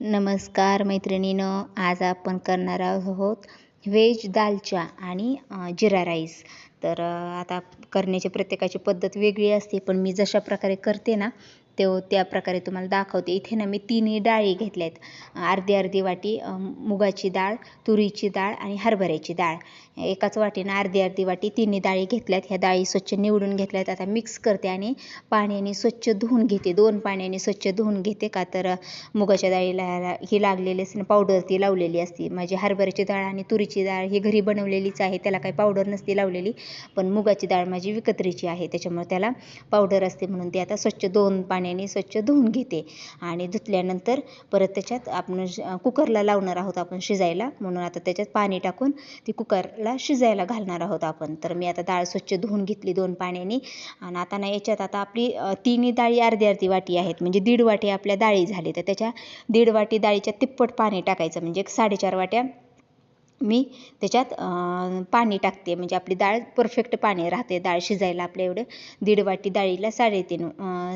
नमस्कार मैत्रिणीनं आज आपण करणार आहोत व्हेज दालच्या आणि जिरा राईस. तर आता करण्याची प्रत्येकाची पद्धत वेगळी असते पण मी जशा प्रकारे करते ना तो त्या प्रकारे तुम्हाला दाखवते. इथे ना मी तिन्ही डाळी घेतल्या आहेत अर्धी अर्धी वाटी मुगाची डाळ तुरीची डाळ आणि हरभऱ्याची डाळ. एकाच वाटीनं अर्धी अर्धी वाटी तिन्ही डाळी घेतल्यात. ह्या डाळी स्वच्छ निवडून घेतल्यात. आता मिक्स करते आणि पाण्याने स्वच्छ धुवून घेते. दोन पाण्याने स्वच्छ धुवून घेते का तर मुगाच्या डाळीला ही लागलेली असते पावडर ती लावलेली असते. माझी हरभऱ्याची डाळ आणि तुरीची डाळ ही घरी बनवलेलीच आहे. त्याला काही पावडर नसते लावलेली पण मुगाची डाळ माझी विकत्रीची आहे. त्याच्यामुळे त्याला पावडर असते म्हणून ती आता स्वच्छ दोन पाणी पाण्याने स्वच्छ धुवून घेते. आणि धुतल्यानंतर परत त्याच्यात आपण कुकरला लावणार आहोत आपण शिजायला. म्हणून आता त्याच्यात पाणी टाकून ती कुकरला शिजायला घालणार आहोत आपण. तर मी आता डाळ स्वच्छ धुवून घेतली दोन पाण्याने. आणि आता ना याच्यात आता आपली तिन्ही डाळी अर्धी अर्धी वाटी आहेत. म्हणजे दीड वाटी आपल्या डाळी झाली. तर त्याच्या दीड वाटी डाळीच्या तिप्पट पाणी टाकायचं. म्हणजे एक साडेचार वाट्या मी त्याच्यात पाणी टाकते. म्हणजे आपली डाळ परफेक्ट पाणी राहते. डाळ शिजायला आपल्या एवढं दीड वाटी डाळीला साडेतीन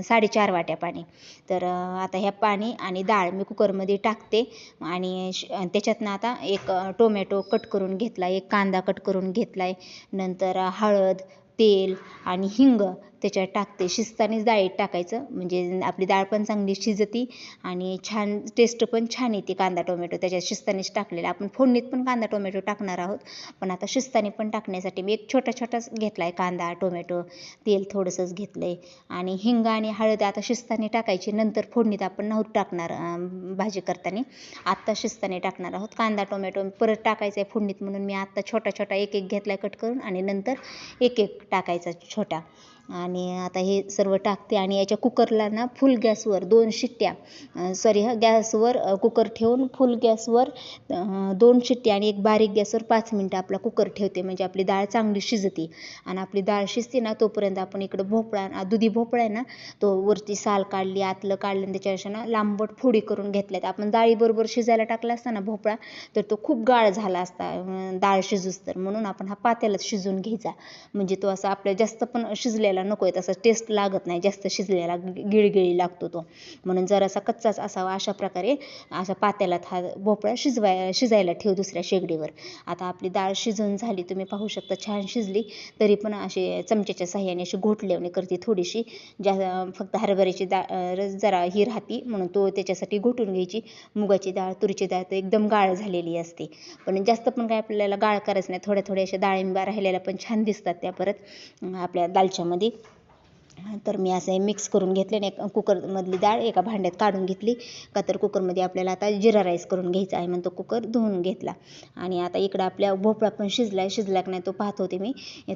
साडेचार वाट्या पाणी. तर आता ह्या पाणी आणि डाळ मी कुकरमध्ये टाकते. आणि त्याच्यातनं आता एक टोमॅटो कट करून घेतला एक कांदा कट करून घेतला आहे नंतर हळद तेल आणि हिंग त्याच्यात टाकते. शिजतानीच डाळीत टाकायचं. म्हणजे आपली डाळ पण चांगली शिजती आणि छान टेस्ट पण छान येते कांदा टोमॅटो. त्याच्यात शिजतानीच टाकलेला. आपण फोडणीत पण कांदा टोमॅटो टाकणार आहोत. पण आता शिजतानी पण टाकण्यासाठी मी एक छोटा छोटाच घेतला आहे कांदा टोमॅटो. तेल थोडंसंच घेतलं आहे आणि हिंग आणि हळद आता शिजतानी टाकायची. नंतर फोडणीत आपण नव्हतं टाकणार भाजी करताना. आत्ता शिजतानी टाकणार आहोत. कांदा टोमॅटो परत टाकायचा आहे फोडणीत म्हणून. मी आत्ता छोटा छोटा एक एक घेतला आहे कट करून आणि नंतर एक एक टाकायचा छोटा. आणि आता हे सर्व टाकते आणि याच्या कुकरला ना फुल गॅसवर दोन शिट्ट्या सॉरी हा गॅसवर कुकर ठेवून फुल गॅसवर दोन शिट्ट्या आणि एक बारीक गॅसवर पाच मिनटं आपला कुकर ठेवते. म्हणजे आपली डाळ चांगली शिजते आणि आपली डाळ शिजते ना तोपर्यंत आपण इकडं भोपळा दुधी भोपळा आहे ना तो वरती साल काढली आतलं काढलं आणि त्याच्या ना लांबट फोडी करून घेतल्यात. आपण डाळीबरोबर शिजायला टाकला असता ना भोपळा तर तो खूप गाळ झाला असता डाळ शिजूस तर. म्हणून आपण हा पात्यालाच शिजून घ्यायचा. म्हणजे तो असा आपल्या जास्त पण शिजलेला नको आहे तसा टेस्ट लागत नाही. जास्त शिजलेला गिळगिळी लागतो तो. म्हणून जरासा कच्चाच असावा अशा प्रकारे अशा पात्याला हा भोपळा शिजवाय शिजायला ठेव दुसऱ्या शेगडीवर. आता आपली डाळ शिजून झाली तुम्ही पाहू शकता छान शिजली तरी पण अशी चमच्याच्या साह्याने अशी घोटल्याने करते थोडीशी. ज्या फक्त हरभऱ्याची डाळ जरा ही राहती म्हणून तो त्याच्यासाठी घोटून घ्यायची. मुगाची डाळ तुरीची डाळ तर एकदम गाळ झालेली असते. पण जास्त पण काय आपल्याला गाळ करायचं नाही. थोड्या थोड्या अशा डाळिंबा राहिलेल्या पण छान दिसतात त्या परत. आपल्या दालच्यामध्ये. ఉంది तर मी असं हे मिक्स करून घेतले आणि कुकरमधली डाळ एका भांड्यात काढून घेतली. का तर कुकरमध्ये आपल्याला आता जिरा राईस करून घ्यायचा आहे म्हणून तो कुकर धुवून घेतला. आणि आता इकडं आपल्या भोपळा पण शिजला आहे शिजला की नाही तो पाहत होते मी.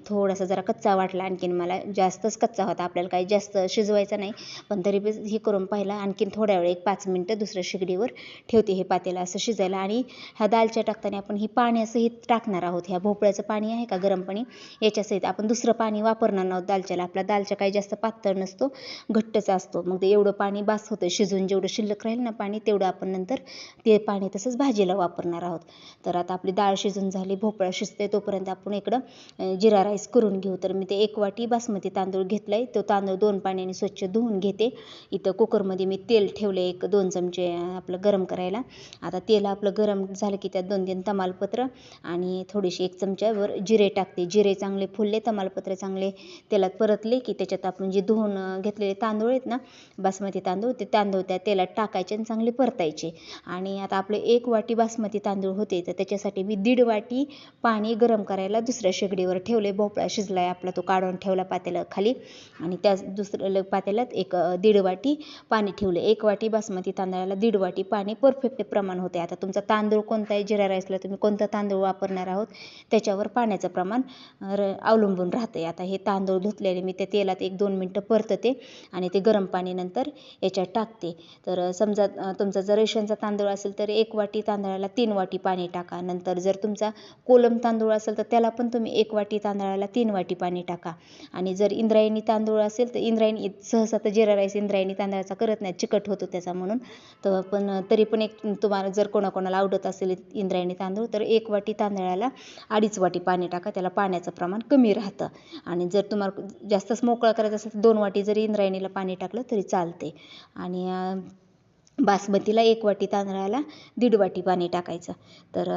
थोडासा जरा कच्चा वाटला आणखीन मला जास्तच कच्चा होता. आपल्याला काही जास्त शिजवायचा नाही. पण तरी बी हे करून पाहिला आणखीन थोड्या वेळ एक पाच मिनटं दुसऱ्या शिगडीवर ठेवते हे पातेला असं शिजायला. आणि ह्या दालच्या टाकताना आपण ही पाण्यासहित टाकणार आहोत. ह्या भोपळ्याचं पाणी आहे का गरम पाणी? याच्यासहित आपण दुसरं पाणी वापरणार आहोत दालच्याला. आपल्या दालच्या काही जास्त पातळ नसतो घट्टच असतो. मग ते एवढं पाणी बास होतं शिजून जेवढं शिल्लक राहील ना पाणी तेवढं आपण नंतर ते पाणी तसंच भाजीला वापरणार आहोत. तर आता आपली डाळ शिजून झाली भोपळा शिजते तोपर्यंत आपण इकडं जिरा राईस करून घेऊ. तर मी ते एक वाटी बासमती तांदूळ घेतला आहे तो तांदूळ दोन पाण्याने स्वच्छ धुवून घेते. इथं कुकरमध्ये मी तेल ठेवले एक दोन चमचे आपलं गरम करायला. आता तेल आपलं गरम झालं की त्यात दोन तीन तमालपत्र आणि थोडीशी एक चमच्यावर जिरे टाकते. जिरे चांगले फुलले तमालपत्र चांगले तेलात परतले की त्याच्यात आपण जे धुवून घेतलेले तांदूळ आहेत ना बासमती तांदूळ ते तांदूळ त्या तेलात टाकायचे आणि चांगले परतायचे. आणि आता आपले एक वाटी बासमती तांदूळ होते तर त्याच्यासाठी मी दीड वाटी पाणी गरम करायला दुसऱ्या शेगडीवर ठेवले भोपळा शिजला आहे आपला तो काढून ठेवला पातेला खाली. आणि त्या दुसऱ्या पातेल्यात एक दीड वाटी पाणी ठेवले एक वाटी बासमती तांदळाला दीड वाटी पाणी परफेक्ट प्रमाण होते आता तुमचा तांदूळ कोणता आहे? जिरा राईसला तुम्ही कोणता तांदूळ वापरणार आहोत? त्याच्यावर पाण्याचं प्रमाण अवलंबून राहते आता हे तांदूळ धुतलेले मी त्या तेलात एक दोन दोन मिनटं परतते आणि ते गरम पाणी नंतर याच्यात टाकते. तर समजा तुमचा जर रेशनचा तांदूळ असेल तर एक वाटी तांदळाला तीन वाटी पाणी टाका. नंतर जर तुमचा कोलम तांदूळ असेल तर त्याला पण तुम्ही एक वाटी तांदळाला तीन वाटी पाणी टाका. आणि जर इंद्रायणी तांदूळ असेल तर इंद्रायणी सहसा तर जिरा राईस इंद्रायणी तांदळाचा करत नाही चिकट होतो त्याचा म्हणून तर पण तरी पण एक तुम्हाला जर कोणाकोणाला आवडत असेल इंद्रायणी तांदूळ तर एक वाटी तांदळाला अडीच वाटी पाणी टाका. त्याला पाण्याचं प्रमाण कमी राहतं. आणि जर तुम्हाला जास्तच मोकळा करायचा असेल तर दोन वाटी जरी इंद्रायणीला पाणी टाकलं तरी चालते. आणि बासमतीला एक वाटी तांदळाला दीड वाटी पाणी टाकायचं. तर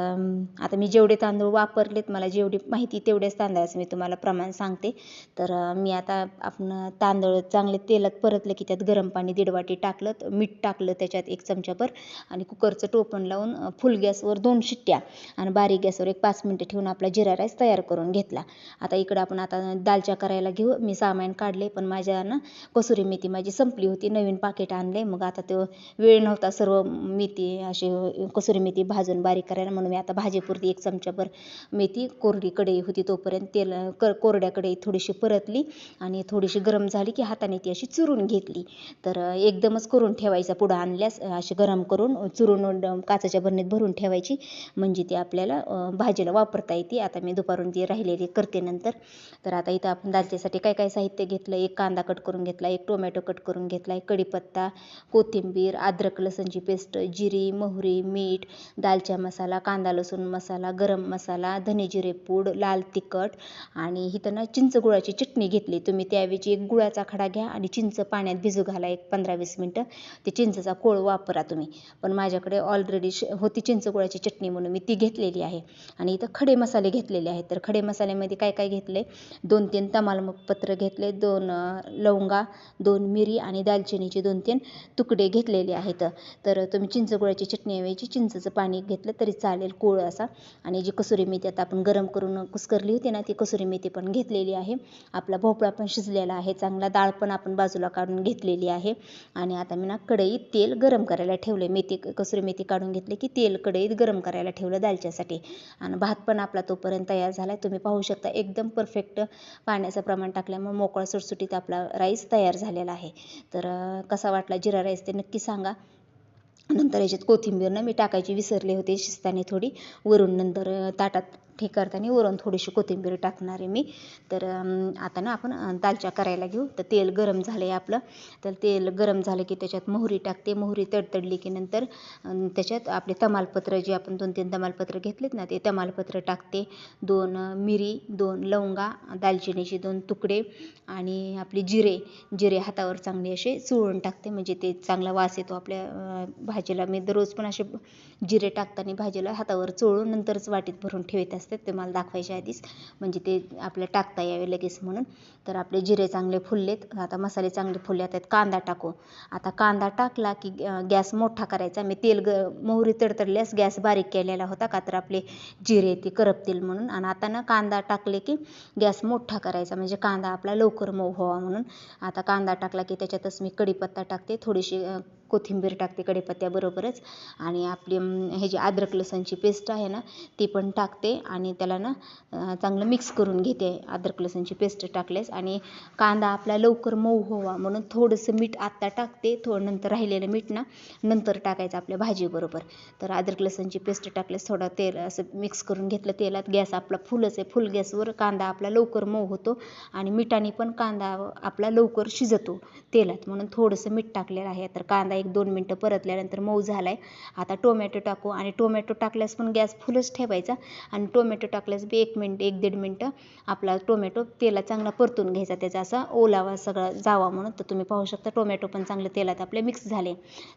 आता मी जेवढे तांदूळ वापरलेत मला जेवढी माहिती तेवढ्याच तांदळाचं मी तुम्हाला प्रमाण सांगते. तर मी आता आपण तांदूळ चांगले तेलात परतलं की त्यात गरम पाणी दीड वाटी टाकलं मीठ टाकलं त्याच्यात एक चमचाभर आणि कुकरचं टोपण लावून फुल गॅसवर दोन शिट्ट्या आणि बारीक गॅसवर एक पाच मिनटं ठेवून आपला जिरा राईस तयार करून घेतला. आता इकडं आपण आता दालच्या करायला घेऊ. मी सामान काढले पण माझ्या ना कसुरी मेथी माझी संपली होती. नवीन पाकिट आणले मग आता तो वेळ नव्हता सर्व मेथी अशी कसुरी मेथी भाजून बारीक करायला. म्हणून मी आता भाजीपुरती एक चमचाभर मेथी कोरडी कढई होती तोपर्यंत तेल क कोरड्या कढई थोडीशी परतली आणि थोडीशी गरम झाली की हाताने ती अशी चुरून घेतली. तर एकदमच करून ठेवायचा. पुढं आणल्यास अशी गरम करून चुरून काचाच्या बरणीत भरून ठेवायची. म्हणजे ती आपल्याला भाजीला वापरता येते. आता मी दुपारून ती राहिलेली करते नंतर. तर आता इथं आपण दालच्यासाठी काय काय साहित्य घेतलं? एक कांदा कट करून घेतला एक टोमॅटो कट करून घेतला एक कढीपत्ता कोथिंबीर आद अद्रक लसणची पेस्ट जिरी मोहरी मीठ दालचा मसाला कांदा लसूण मसाला गरम मसाला धने जिरे पूड लाल तिखट आणि इथं ना चिंच गुळाची चटणी घेतली. तुम्ही त्याऐवजी एक गुळाचा खडा घ्या आणि चिंच पाण्यात भिजू घाला. एक पंधरा वीस मिनटं ते चिंचचा कोळ वापरा तुम्ही. पण माझ्याकडे ऑलरेडी होती चिंच गुळाची चटणी म्हणून मी ती घेतलेली आहे. आणि इथं खडे मसाले घेतलेले आहेत. तर खडे मसाल्यामध्ये काय काय घेतले? दोन तीन तमालपत्र घेतले दोन लवंगा दोन मिरी आणि दालचिनीचे दोन तीन तुकडे घेतलेले आहेत. तर तुम्ही चिंच गुळाची चटणीऐवजी चिंचचं पाणी घेतलं तरी चालेल कोळ असा. आणि जी कसुरी मेथी आता आपण गरम करून कुस्करली होती ना ती कसुरी मेथी पण घेतलेली आहे. आपला भोपळा पण शिजलेला आहे. चांगला डाळ पण आपण बाजूला काढून घेतलेली आहे. आणि आता मी ना कढईत तेल गरम करायला ठेवले मेथी कसुरी मेथी काढून घेतली की तेल कढईत गरम करायला ठेवलं दालच्यासाठी. आणि भात पण आपला तोपर्यंत तयार झाला आहे तुम्ही पाहू शकता एकदम परफेक्ट पाण्याचं प्रमाण टाकल्यामुळे मोकळा सुटसुटीत आपला राईस तयार झालेला आहे. तर कसा वाटला जिरा राईस ते नक्की सांगा. नंतर याच्यात कोथिंबीर ना मी टाकायची विसरले होते शिजताना थोडी. वरून नंतर ताटात हे करताना वरून थोडीशी कोथिंबीर टाकणार आहे मी. तर आता ना आपण दालच्या करायला घेऊ. तर तेल गरम झालं आहे आपलं. तर तेल गरम झालं की त्याच्यात मोहरी टाकते. मोहरी तडतडली की नंतर त्याच्यात आपले तमालपत्र जे आपण दोन तीन तमालपत्र घेतलेत ना ते तमालपत्र टाकते. दोन मिरी दोन लवंगा दालचिनीचे दोन तुकडे आणि आपले जिरे जिरे हातावर चांगले असे चुळून टाकते. म्हणजे ते चांगला वास येतो आपल्या भाजीला. मी दररोज पण असे जिरे टाकताना भाजीला हातावर चोळून नंतरच वाटीत भरून ठेवत असतात ते मला दाखवायच्या आधीच. म्हणजे ते आपल्या टाकता यावे लगेच म्हणून. तर आपले जिरे चांगले फुललेत. आता मसाले चांगले फुलले आता कांदा टाकू. आता कांदा टाकला की गॅस मोठा करायचा. मी तेल ग मोहरी तडतडल्यास गॅस बारीक केलेला होता का तर आपले जिरे ते करपतील म्हणून. आणि आता ना कांदा टाकले की गॅस मोठा करायचा. म्हणजे कांदा आपला लवकर मऊ व्हावा म्हणून. आता कांदा टाकला की त्याच्यातच मी कढीपत्ता टाकते. थोडीशी कोथिंबीर टाकते कढीपत्त्याबरोबरच. आणि आपली हे जी अद्रक लसणची पेस्ट आहे ना ती पण टाकते आणि त्याला ना चांगलं मिक्स करून घेते. अद्रक लसणची पेस्ट टाकल्यास आणि कांदा आपला लवकर मऊ हवा म्हणून थोडंसं मीठ आत्ता टाकते. थोडं नंतर राहिलेलं मीठ ना नंतर टाकायचं आपल्या भाजीबरोबर. तर अद्रक लसणची पेस्ट टाकल्यास थोडं तेल असं मिक्स करून घेतलं तेलात. गॅस आपला फुलच आहे फुल गॅसवर कांदा आपला लवकर मऊ होतो आणि मिठाने पण कांदा आपला लवकर शिजतो तेलात. म्हणून थोडंसं मीठ टाकलेलं आहे. तर कांदा एक दोन मिनटं परतल्यानंतर मऊ झाला आहे आता टोमॅटो टाकू आणि टोमॅटो टाकल्यास पण गॅस फुलच ठेवायचा आणि टोमॅटो टाकल्यास बी एक मिनटं एक दीड मिनटं आपला टोमॅटो तेला चांगला परतून घ्यायचा त्याचा असा ओलावा सगळा जावा म्हणून. तर तुम्ही पाहू शकता टोमॅटो पण चांगलं तेलात आपले मिक्स झाले.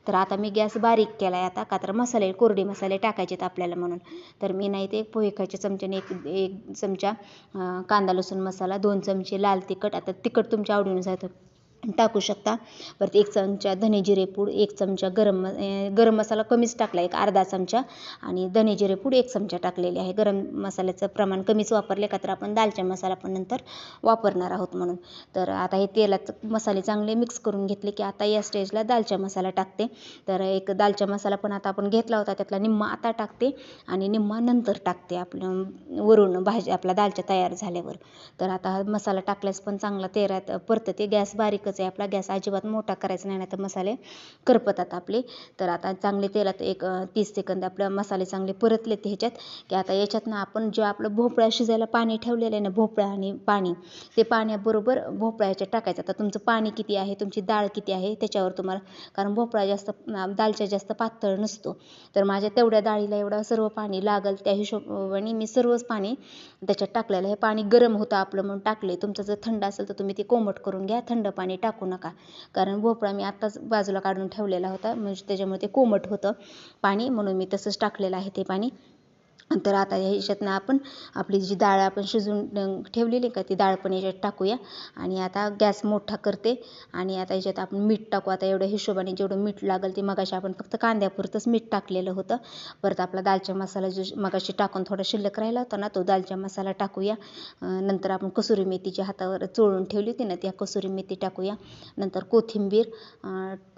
तर आता मी गॅस बारीक केला आहे आता का तर मसाले कोरडे मसाले टाकायचेत आपल्याला म्हणून. तर मी नाही ते पोहे खायच्या चमच्याने एक एक चमचा कांदा लसूण मसाला दोन चमचे लाल तिखट आता तिखट तुमच्या आवडीनुसार टाकू शकता. परत एक चमचा धने जिरे पूड एक चमचा गरम गरम मसाला कमीच टाकला एक अर्धा चमचा. आणि धने जिरे पूड एक चमचा टाकलेले आहे. गरम मसाल्याचं प्रमाण कमीच वापरले का तर आपण दालचा मसाला पण नंतर वापरणार आहोत म्हणून. तर आता हे तेलात मसाले चांगले मिक्स करून घेतले की आता या स्टेजला दालचा मसाला टाकते. तर एक दालचा मसाला पण आता आपण घेतला होता त्यातला निम्मा आता टाकते आणि निम्मा नंतर टाकते आपलं वरून भाजी आपला दालचा तयार झाल्यावर. तर आता मसाला टाकल्यास पण चांगला तेरात परत ते गॅस बारीक आहे. आपला गॅस अजिबात मोठा करायचा नाही तर मसाले करपतात आपले. तर आता चांगले तेलात एक तीस सेकंद आपलं मसाले चांगले परतले ते ह्याच्यात. की आता याच्यातनं आपण जे आपलं भोपळा शिजायला पाणी ठेवलेलं आहे ना भोपळा आणि पाणी ते पाण्याबरोबर भोपळा ह्याच्यात टाकायचं. आता तुमचं पाणी किती आहे तुमची डाळ किती आहे त्याच्यावर तुम्हाला कारण भोपळा जास्त दालच्या जास्त पातळ नसतो. तर माझ्या तेवढ्या डाळीला एवढं सर्व पाणी लागल त्या हिशोबाने मी सर्वच पाणी त्याच्यात टाकलेलं हे पाणी गरम होतं आपलं म्हणून टाकले तुमचं जर थंड असेल तर तुम्ही ते कोमट करून घ्या. थंड पाणी टाकू नका. कारण भोपळा मी आत्ताच बाजूला काढून ठेवलेला होता. म्हणजे त्याच्यामुळे ते कोमट होतं पाणी. म्हणून मी तसंच टाकलेलं आहे ते पाणी. तर आता या ह्याच्यातनं आपण आपली जी डाळ आपण शिजून ठेवलेली का ती डाळ पण याच्यात टाकूया. आणि आता गॅस मोठा करते. आणि आता याच्यात आपण मीठ टाकू. आता एवढ्या हिशोबाने जेवढं मीठ लागेल ते मगाशी आपण फक्त कांद्यापुरतंच मीठ टाकलेलं होतं. परत आपला दालचा मसाला जो मगाशी टाकून थोडा शिल्लक राहिला होता ना तो दालचा मसाला टाकूया. नंतर आपण कसुरी मेथीच्या हातावर चोळून ठेवली होती ना त्या कसुरी मेथी टाकूया. नंतर कोथिंबीर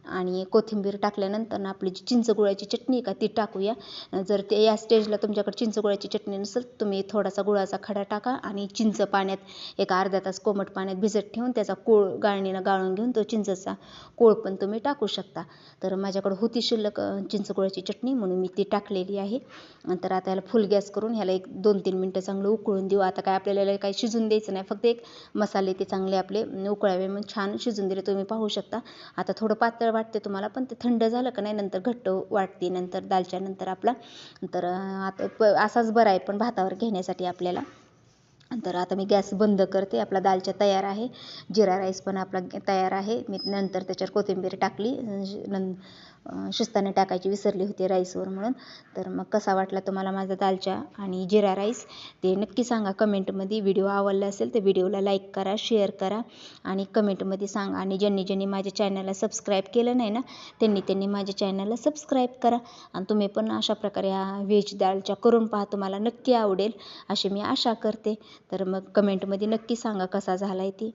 आणि कोथिंबीर टाकल्यानंतर ना आपली जी चिंचगुळाची चटणी आहे का ती टाकूया. जर ते या स्टेजला तुमच्याकडे चिंचगुळाची चटणी नसेल तुम्ही थोडासा गुळाचा खडा टाका आणि चिंच पाण्यात एक अर्धा तास कोमट पाण्यात भिजत ठेवून त्याचा कोळ गाळणीनं गाळून घेऊन तो चिंचचा कोळ पण तुम्ही टाकू शकता. तर माझ्याकडं होती शिल्लक चिंचगुळाची चटणी म्हणून मी ती टाकलेली आहे. नंतर आता याला फुल गॅस करून ह्याला एक दोन तीन मिनटं चांगलं उकळून देऊ. आता काय आपल्याला काही शिजून द्यायचं नाही फक्त एक मसाले ते चांगले आपले उकळावे मग छान शिजून दिले तुम्ही पाहू शकता. आता थोडं पातळ वाटते तुम्हाला पण ते थंड झालं का नाही नंतर घट्ट वाटते नंतर दालच्या नंतर आपला तर आता प असाच बरा आहे पण भातावर घेण्यासाठी आपल्याला. तर आता मी गॅस बंद करते आपला दालचा तयार आहे जिरा राईस पण आपला तयार आहे मी नंतर त्याच्यावर कोथिंबीर टाकली नं शिजताना टाकायची विसरली होती राईसवर म्हणून. तर मग कसा वाटला तुम्हाला माझा दालचा आणि जिरा राईस ते नक्की सांगा कमेंटमध्ये व्हिडिओ आवडला असेल तर व्हिडिओला लाईक करा शेअर करा आणि कमेंटमध्ये सांगा. आणि ज्यांनी ज्यांनी माझ्या चॅनलला सबस्क्राईब केलं नाही ना त्यांनी त्यांनी माझ्या चॅनलला सबस्क्राईब करा. आणि तुम्ही पण अशा प्रकारे हा व्हेज दालच्या करून पहा तुम्हाला नक्की आवडेल अशी मी आशा करते. तर मग कमेंटमध्ये नक्की सांगा कसा झाला आहे ती.